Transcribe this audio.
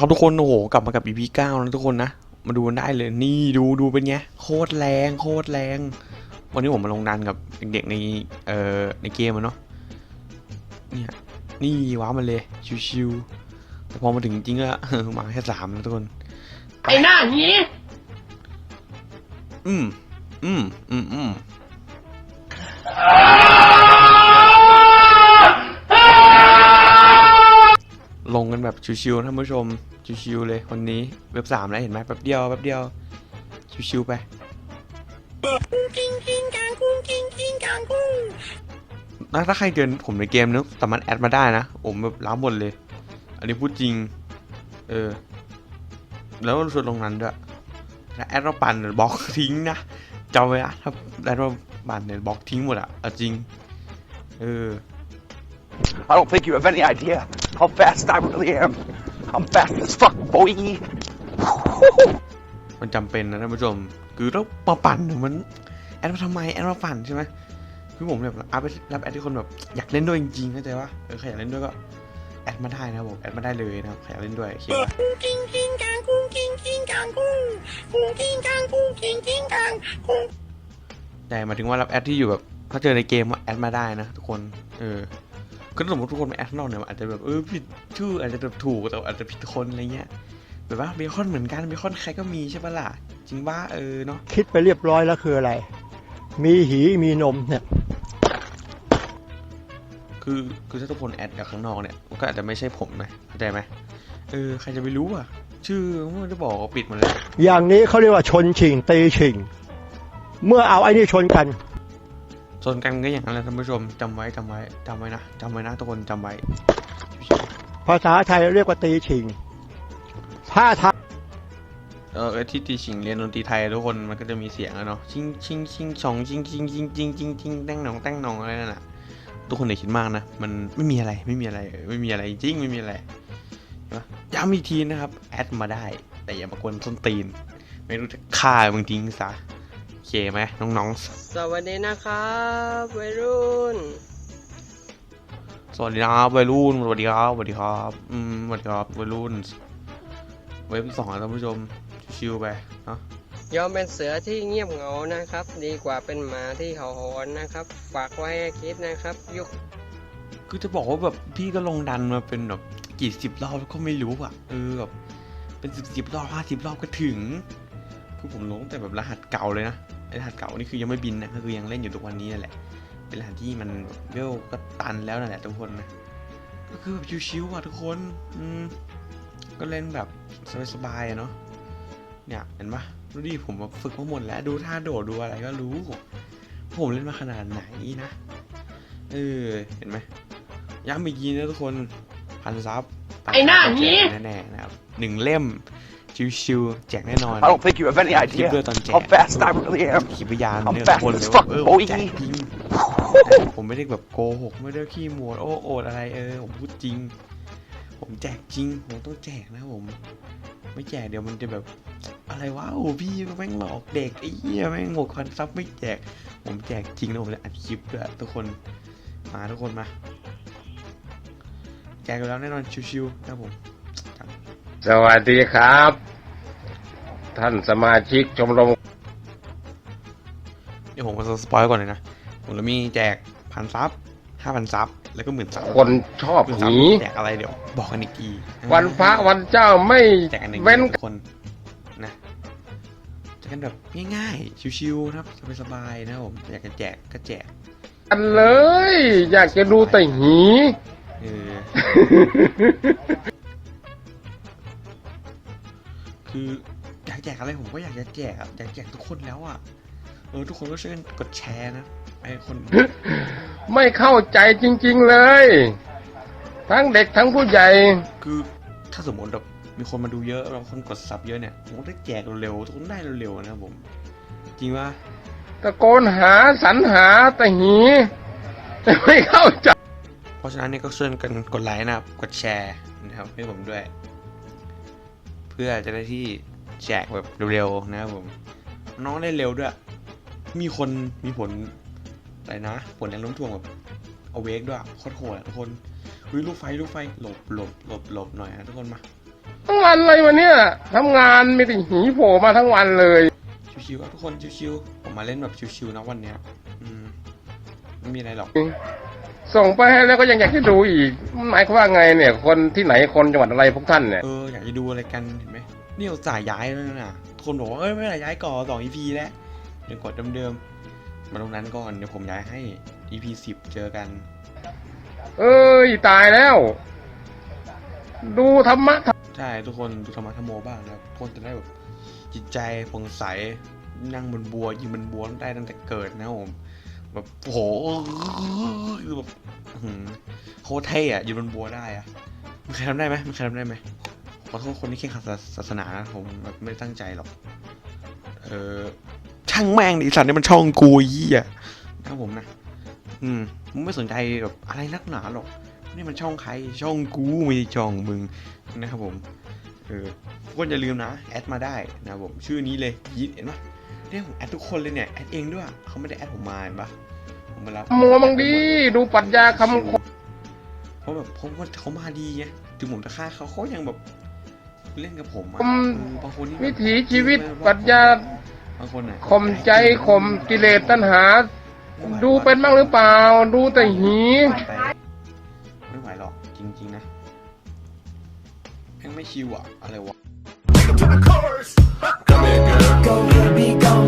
ครับทุกคนโอ้โหกลับมากับ EP 9นะทุกคนนะ มาดูกันได้เลยนี่ดูดูเป็นไงโคตรแรงโคตรแรง วันนี้ผมมาลงดันกับเด็กๆในเอ่อในเกมอะเนาะเนี่ยนี่ว้ามันเลยชิวๆแต่พอมาถึงจริงๆอะมาแค่สามนะทุกคนไอ้หน้าหีอืมอืมอืมอืมลง กันแบบชิวๆนะท่านผู้ชมชิวๆเลยวันนี้เว็บสามแล้วเห็นไหมแป๊บเดียวแป๊บเดียวชิวๆไปกิ้งกิ้งกางกุ้งกิ้งกิ้งกางกุ้งถ้าถ้าใครเจอผมในเกมนึกสามารถแอดมาได้นะผมแบบล้างหมดเลย อันนี้พูดจริง เออ แล้วก็ชวนลงนั้นด้วยถ้าแอดเราปั่นเนี่ยบล็อกทิ้งนะจำไว้นะถ้าแอดเราปั่นเนี่ยบล็อกทิ้งหมดอะเอาจริง เออ I don't think you have any idea how fast I really am. I'm fast as fuck, boy. มันจำเป็นนะท่านผู้ชม คือต้องมาปั่นเนี่ยมันแอดมาทำไมแอดมาปั่นใช่ไหมคือผมแบบอัพรับแอดที่คนแบบอยากเล่นด้วยจริงๆเข้าใจปะเออใครอยากเล่นด้วยก็แอดมาได้นะครับผมแอดมาได้เลยนะครับใครอยากเล่นด้วยโอเคปะกุ้งกิ้งกิ้งกางกุ้งกิ้งกิ้งกางกุ้งกุ้งกิ้งกางกุ้งกิ้งกิ้งกางกุ้งแต่หมายถึงว่ารับแอดที่อยู่แบบถ้าเจอในเกมอะแอดมาได้นะทุกคนเออ ก็สมมติทุกคนมาแอดข้างนอกเนี่ยมันอาจจะแบบเออผิดชื่ออาจจะแบบถูกแต่อาจจะผิดคนอะไรเงี้ยแบบว่าเบคอนเหมือนกันเบคอนใครก็มีใช่ปะล่ะจริงว่าเออเนาะคิดไปเรียบร้อยแล้วคืออะไร มีหีมีนมเนี่ยคือคือถ้าทุกคนแอดจากข้างนอกเนี่ยมันก็อาจจะไม่ใช่ผมนะเข้าใจไหมเออใครจะไปรู้อะ ชื่อมันจะบอกว่าปิดหมาแล้วอย่างนี้เขาเรียกว่าชนชิงตีชิง เมื่อเอาไอ้นี่ชนกัน ส่วนกันก็อย่างนั้นแหละท่านผู้ชมจำไว้จำไว้จำไว้นะจำไว้นะทุกคนจำไว้ ภาษาไทยเรียกว่าตีชิงถ้าทางเออที่ตีชิงเรียนดนตรีไทยทุกคนมันก็จะมีเสียงอะเนาะชิงชิงชิงชองชิงชิงชิงชิงชิงชิงแต้งหนองแต้งหนองอะไรนั่นแหละทุกคนอย่าคิดมากนะ มันไม่มีอะไรไม่มีอะไรเออไม่มีอะไรจริงไม่มีอะไรใช่ปะย้ำอีกทีนะครับ แอดมาได้ แต่อย่ามากวนส้นตีน ไม่รู้จะฆ่ามึงทิ้งซะโอ เคไหมน้องๆสวัสดีนะครับวัยรุ่นสวัสดีครับวัยรุ่นสวัสดีครับสวัสดีครับอืมสวัสดีครับวัยรุ่น เว็บสองนะท่านผู้ชมชิวๆไปเนาะยอมเป็นเสือที่เงียบเหงานะครับ ดีกว่าเป็นหมาที่เห่าหอนนะครับ ฝากไว้ให้คิดนะครับ ยุคคือจะบอกว่าแบบพี่ก็ลงดันมาเป็นแบบกี่สิบรอบก็ไม่รู้อะเออแบบเป็นสิบสิบรอบห้าสิบรอบก็ถึงคือผมลงแต่แบบรหัสเก่าเลยนะ ไอรหัสเก่านี่คือยังไม่บินนะก็คือยังเล่นอยู่ทุกวันนี้นั่นแหละ เป็นรหัสที่มันเวลก็ตันแล้วนั่นแหละทุกคนนะ ก็คือแบบชิวๆอะทุกคนอืมก็เล่นแบบสบายๆอะเนาะ เนี่ยเห็นปะดูดิผมแบบฝึกมาหมดแล้วดูท่าโดดดูอะไรก็รู้ ผมเล่นมาขนาดไหนนะเออเห็นไหมย้ำอีกทีนะทุกคนพันซับไอ้หน้าหีแน่ๆนะครับหนึ่งเล่ม ชิวๆแจกแน่นอน I don't think you have any คลิป idea ด้วยตอนแจก how fast I really am. ขีพยาน I'm เนี่ย fast ทุกคนเลย as ว่า fuck, เออ boy ผมแจกจริงผมไม่ได้แบบโกหกไม่ได้ขี้โมวโอ้โอดอะไรเออผมพูดจริง ผมแจกจริงผมต้องแจกนะผม ไม่แจกเดี๋ยวมันจะแบบอะไรวะโอ้พี่แม่งหลอกเด็กไอ้เหี้ยแม่งหกพันซับไม่แจก ผมแจกจริงนะผมจะอัดคลิปด้วยทุกคนมาทุกคนมา แจกกันแล้วแน่นอนชิวๆนะครับผม สวัสดีครับ ท่านสมาชิกชมรมเดี๋ยวผมมาสปอยก่อนเลยนะ ผมจะมีแจกพันซับห้าพันซับแล้วก็หมื่นซับคนชอบหมื่นหซับนีแจกอะไรเดี๋ยว บอกกันอีกทีวันพระวันเจ้าไม่แจกกันหนึ่งเว้นทุกคนนะแจกกันแบบง่ายๆชิวๆนะครับสบายๆนะครับผมอยากจะแจกก็แจกกันเลย อยากจะดูแต่หีเออ คืออยากแจกอะไรผมก็อยากจะแจกอะอยากแจกทุกคนแล้วอะเออทุกคนก็ช่วยกันกดแชร์นะไอ้คน ไม่เข้าใจจริง ๆเลย ทั้งเด็กทั้งผู้ใหญ่ คือถ้าสมมติแบบมีคนมาดูเยอะแล้วคนกดซับเยอะเนี่ยผมก็ได้แจกเร็วๆทุกคนได้เร็วๆนะครับผม จริงว่าตะโกนหาสรรหาแต่หี แต่ไม่เข้าใจ เพราะฉะนั้นเนี่ยก็ช่วยกันกดไลค์นะครับ กดแชร์นะครับให้ผมด้วยเพื่อจะได้ที่แจกแบบเร็วๆนะครับผม น้องได้เร็วด้วย มีคนมีผลอะไรนะ ผลแรงโน้มถ่วงแบบเอาเวกด้วยโคตรโหดอะทุกคนเฮ้ยลูกไฟลูกไฟหลบหลบหลบหลบหน่อยนะทุกคนมาทั้งวันเลยวันเนี้ยทำงานไม่ติหีโผล่มาทั้งวันเลย ชิวๆครับทุกคนชิวๆผมมาเล่นแบบชิวๆนะวันเนี้ย อืมไม่มีอะไรหรอก ส่งไปให้แล้วก็ยังอยากจะดูอีกหมายความว่าไงเนี่ย คนที่ไหนคนจังหวัดอะไรพวกท่านเนี่ย เอออยากจะดูอะไรกันเห็นไหมนี่อุตส่าห์ย้ายแล้วนะคนบอกว่าเอ้ยไม่เป็นไรย้ายก่อนสอง EP แล้วเดี๋ยวกดเดิมๆมาตรงนั้นก่อนเดี๋ยวผมย้ายให้ EP สิบเจอกัน เอ้ยตายแล้ว ดูธรรมะใช่ทุกคนดูธรรมะธรรมโมบ้างนะครับทุกคนจะได้แบบจิตใจผ่องใสนั่งบนบัวยืนบนบัวได้ตั้งแต่เกิดนะครับผม แบบโอ้โหคือแบบโคตรเท่อะยืนบนบัวได้อะมันใครทำได้ไหมมันใครทำได้ไหมขอโทษคนที่เข่งขัดศาสนานะผมแบบไม่ตั้งใจหรอก เออช่างแม่งดิสัตว์นี่มันช่องกู้ยี่อะนะครับผมนะ อืมมึงไม่สนใจแบบอะไรนักหนาหรอกนี่มันช่องใครช่องกูไม่ใช่ช่องมึงนะครับผมเออกคนอย่าลืมนะแอดมาได้นะครับผมชื่อนี้เลยยีดเห็นปะ เนี่ยผมแอดทุกคนเลยเนี่ยแอดเองด้วยเขาไม่ได้แอดผมมาเห็นปะผมมารับมัวมังดีดูปรัชญาคำคมเพราะแบบผมว่าเขามาดีไงถึงผมจะฆ่าเขาเขายังแบบเล่นกับผมอะอืมเออบางคนนี่แบบวิถีชีวิตปรัชญาบางคนอะข่มใจข่มกิเลสตัณหา ดูเป็นบ้างหรือเปล่า ดูแต่หีแต่ไม่ไหวหรอกจริง ๆ นะแม่งไม่ชิวอะอะไรวะ go, here we go.